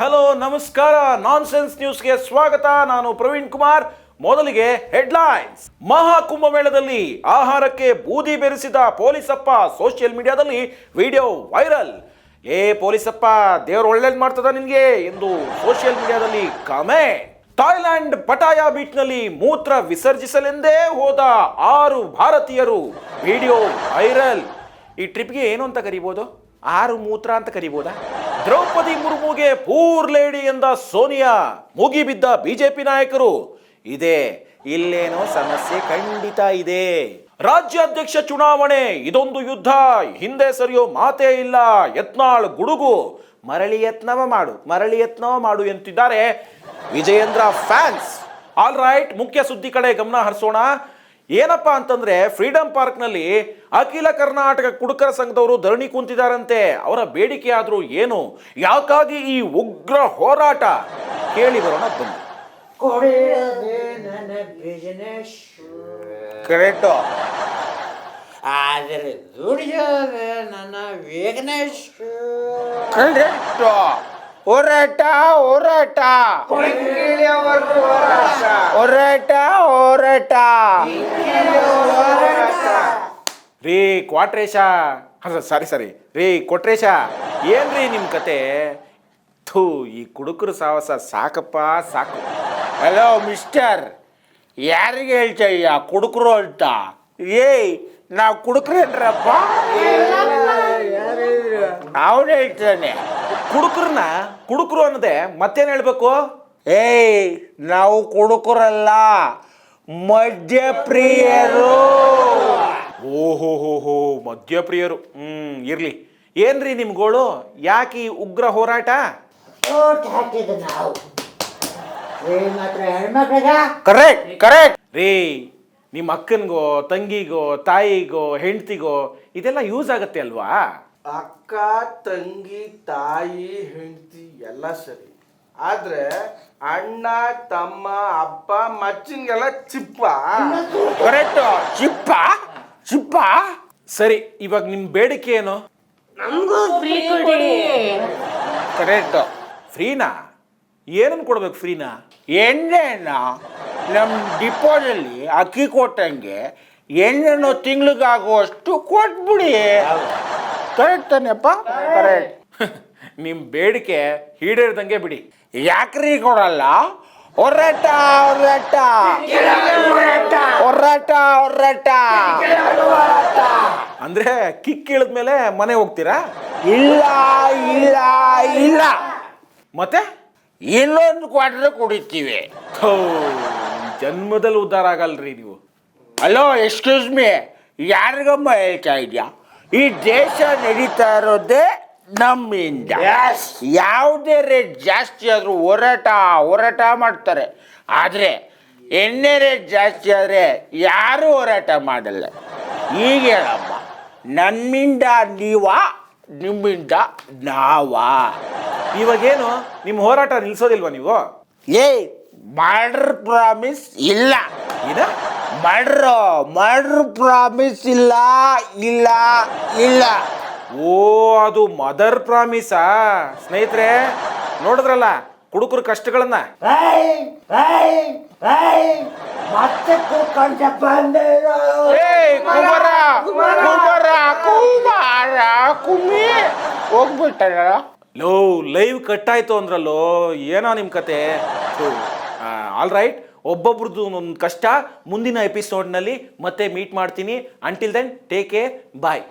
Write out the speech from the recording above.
Hello, ನಮಸ್ಕಾರ. Nonsense ನ್ಯೂಸ್ಗೆ ಸ್ವಾಗತ. ನಾನು ಪ್ರವೀಣ್ ಕುಮಾರ್. ಮೊದಲಿಗೆ ಹೆಡ್ಲೈನ್ಸ್ ಮಹಾ ಕುಂಭಮೇಳದಲ್ಲಿ ಆಹಾರಕ್ಕೆ ಬೂದಿ ಬೆರೆಸಿದ ಪೊಲೀಸಪ್ಪ ಸೋಷಿಯಲ್ ಮೀಡಿಯಾದಲ್ಲಿ ವಿಡಿಯೋ ವೈರಲ್ ಏ, ಪೊಲೀಸಪ್ಪ, ದೇವ್ರು ಒಳ್ಳೇದು ಮಾಡ್ತದ ನಿನ್ಗೆ ಎಂದು ಸೋಷಿಯಲ್ ಮೀಡಿಯಾದಲ್ಲಿ ಕಮೆಂಟ್ ಥಾಯ್ಲ್ಯಾಂಡ್ ಪಟಾಯಾ ಬೀಚ್ನಲ್ಲಿ ಮೂತ್ರ ವಿಸರ್ಜಿಸಲೆಂದೇ ಹೋದ ಆರು ಭಾರತೀಯರು. ವಿಡಿಯೋ ವೈರಲ್ ಈ ಟ್ರಿಪ್ಗೆ ಏನು ಅಂತ ಕರಿಬೋದು? ಆರು ಮೂತ್ರ ಅಂತ ಕರಿಬೋದಾ? ದ್ರೌಪದಿ ಮುರ್ಮುಗೆ ಪೂರ್ ಲೇಡಿ ಎಂದ ಸೋನಿಯಾ ಮುಗಿಬಿದ್ದ ಬಿಜೆಪಿ ನಾಯಕರು. ಇದೆ, ಇಲ್ಲೇನೋ ಸಮಸ್ಯೆ ಖಂಡಿತ ಇದೆ. ರಾಜ್ಯಾಧ್ಯಕ್ಷ ಚುನಾವಣೆ, ಇದೊಂದು ಯುದ್ಧ. ಹಿಂದೆ ಸರಿಯೋ ಮಾತೇ ಇಲ್ಲ. ಯತ್ನಾಳ್ ಗುಡುಗು. ಮರಳಿ ಯತ್ನವ ಮಾಡು, ಮರಳಿ ಯತ್ನವ ಮಾಡು ಎಂತಿದ್ದಾರೆ ವಿಜಯೇಂದ್ರ ಫ್ಯಾನ್ಸ್. ಆಲ್ ರೈಟ್ ಮುಖ್ಯ ಸುದ್ದಿ ಕಡೆ ಗಮನ ಹರಿಸೋಣ. ಏನಪ್ಪಾ ಅಂತಂದ್ರೆ ಫ್ರೀಡಂ ಪಾರ್ಕ್ನಲ್ಲಿ ಅಖಿಲ ಕರ್ನಾಟಕ ಕುಡುಕರ ಸಂಘದವರು ಧರಣಿ ಕುಂತಿದಾರಂತೆ. ಅವರ ಬೇಡಿಕೆ ಆದ್ರೂ ಏನು? ಯಾಕಾಗಿ ಈ ಉಗ್ರ ಹೋರಾಟ? ಕೇಳಿ ಬರೋಣ ಬನ್ನಿ. ಕರೆಕ್ಟು ಆದರೆ ದುಡಿಯೋದೆ ನನ್ನ ವೀಕ್ನೆಸ್ ಕರೆಕ್ಟ್ ಹೋರಾಟ ಹೋರಾಟ. ಹೋರಾಟ ಹೋರಾಟ. ರೀ ಕ್ವಾಟ್ರೇಶ. ಸಾರಿ ಸಾರಿ. ರೀ ಕೊಟ್ರೇಶ ಏನ್ರಿ ನಿಮ್ ಕತೆ? ಥೂ ಈ ಕುಡುಕರು ಸಾಹಸ ಸಾಕಪ್ಪ ಸಾಕು. ಹಲೋ ಮಿಸ್ಟರ್ ಯಾರಿಗೆ ಹೇಳ್ತಾಯ್ಯ ಕುಡುಕರು ಅಂತ? ಏಯ್ ನಾವು ಅಂದ್ರಪ್ಪ ಅವನು ಹೇಳ್ತಾನೆ. ಕುಡುಕರನ್ನ ಕುಡುಕರು ಅನ್ನದೆ ಮತ್ತೇನು ಹೇಳಬೇಕು? ಏಯ್ ನಾವು ಕುಡುಕರಲ್ಲ. ಮದ್ಯಪ್ರಿಯರು ಓಹೋ ಹೋ ಹೋ ಮದ್ಯಪ್ರಿಯರು ಹ್ಮ್ ಇರ್ಲಿ. ಏನ್ರಿ ನಿಮ್ಗಳು? ಯಾಕೆ ಈ ಉಗ್ರ ಹೋರಾಟ? ಓಟ್ ಹಾಕಿದ ನಾವು. ಏ ಮಾತ್ರ ಹೆಣ್ಮಕ್ಳಿಗ? ಕರೆಕ್ಟ್ ಕರೆಕ್ಟ್ ರೀ ನಿಮ್ಮ ಅಕ್ಕನಿಗೋ ತಂಗಿಗೋ ತಾಯಿಗೋ ಹೆಂಡ್ತಿಗೋ ಇದೆಲ್ಲ ಯೂಸ್ ಆಗತ್ತೆ ಅಲ್ವಾ? ಅಕ್ಕ ತಂಗಿ ತಾಯಿ ಹೆಂಡತಿ ಎಲ್ಲ ಸರಿ. ಆದ್ರೆ ಅಣ್ಣ ತಮ್ಮ ಅಪ್ಪ ಮಚ್ಚಿನ್ಗೆಲ್ಲ ಚಿಪ್ಪ. ಕರೆಕ್ಟ್. ಚಿಪ್ಪ? ಚಿಪ್ಪ? ಸರಿ ಇವಾಗ ನಿಮ್ ಬೇಡಿಕೆ ಏನು? ಕರೆಕ್ಟ್. ಫ್ರೀನಾ? ಏನನ್ನು ಕೊಡ್ಬೇಕು ಫ್ರೀನಾ? ಎಣ್ಣೆನ ನಮ್ಮ ಡಿಪೋದಲ್ಲಿ ಅಕ್ಕಿ ಕೊಟ್ಟಂಗೆ ಎಣ್ಣೆನೋ ತಿಂಗ್ಳಿಗಾಗುವಷ್ಟು ಕೊಟ್ಬಿಡಿ. Correct ತಾನೆಪ್ಪ correct. ನಿಮ್ಮ ಬೇಡಿಕೆ ಈಡೇರ್ದಂಗೆ ಬಿಡಿ. ಯಾಕ್ರಿ ಕೊಡಲ್ಲ? ಹೊರಟ ಹೊರಟ. ಹೊರಟ ಹೊರಟ. ಅಂದ್ರೆ ಕಿಕ್ ಮೇಲೆ ಮನೆ ಹೋಗ್ತೀರಾ? ಇಲ್ಲ ಇಲ್ಲ ಇಲ್ಲ. ಮತ್ತೆ? ಇನ್ನೊಂದು ಕ್ವಾರ್ಟರ್ ಕುಡಿತೀವಿ. ಥೋ, ಜನ್ಮದಲ್ಲಿ ಉದ್ಧಾರ ಆಗಲ್ರಿ ನೀವು. ಹಲೋ ಎಕ್ಸ್ಕ್ಯೂಸ್ ಮೀ ಯಾರಿಗಮ್ಮ ಹೇಳ್ತಾ ಇದೆಯಾ? ಈ ದೇಶ ನಡೀತಾ ಇರೋದೇ ನಮ್ಮಿಂದ. ಯಾವುದೇ ರೇಟ್ ಜಾಸ್ತಿ ಆದರೂ ಹೋರಾಟ ಹೋರಾಟ ಮಾಡ್ತಾರೆ. ಆದರೆ ಎಣ್ಣೆ ರೇಟ್ ಜಾಸ್ತಿ ಆದರೆ ಯಾರೂ ಹೋರಾಟ ಮಾಡಲ್ಲ. ಈಗ ಹೇಳಮ್ಮ ನಮ್ಮಿಂದ ನೀವಾ ನಿಮ್ಮಿಂದ ನಾವಾ. ಇವಾಗೇನು? ನಿಮ್ಮ ಹೋರಾಟ ನಿಲ್ಸೋದಿಲ್ವಾ ನೀವು? ಏಯ್ ಮಾಡ್ರ್ ಪ್ರಾಮಿಸ್ ಇಲ್ಲ. ಏನ? ಮಾಡ್ರು ಮಾಡ್ರ್ ಪ್ರಾಮಿಸ್ ಇಲ್ಲ ಇಲ್ಲ ಇಲ್ಲ. ಓ ಅದು ಮದರ್ ಪ್ರಾಮಿಸಾ ಸ್ನೇಹಿತರೆ ನೋಡಿದ್ರಲ್ಲ ಕುಡುಕರ ಕಷ್ಟಗಳನ್ನ? ಮತ್ತೆ ಕೂತ್ಕೊಂಡ ಏಯ್ ಕುಮಾರ ಕುಮಾರ ಕುಮಾರ. ಕುಮಿ. ಲೋ ಲೈವ್ ಕಟ್ ಆಯ್ತು ಅಂದ್ರಲ್ಲೋ ಏನೋ ನಿಮ್ಮ ಕತೆ? ಆಲ್ ರೈಟ್ ಒಬ್ಬೊಬ್ರದ್ದು ಒಂದೊಂದು ಕಷ್ಟ ಮುಂದಿನ ಎಪಿಸೋಡ್ನಲ್ಲಿ ಮತ್ತೆ ಮೀಟ್ ಮಾಡ್ತೀನಿ. Until then take care bye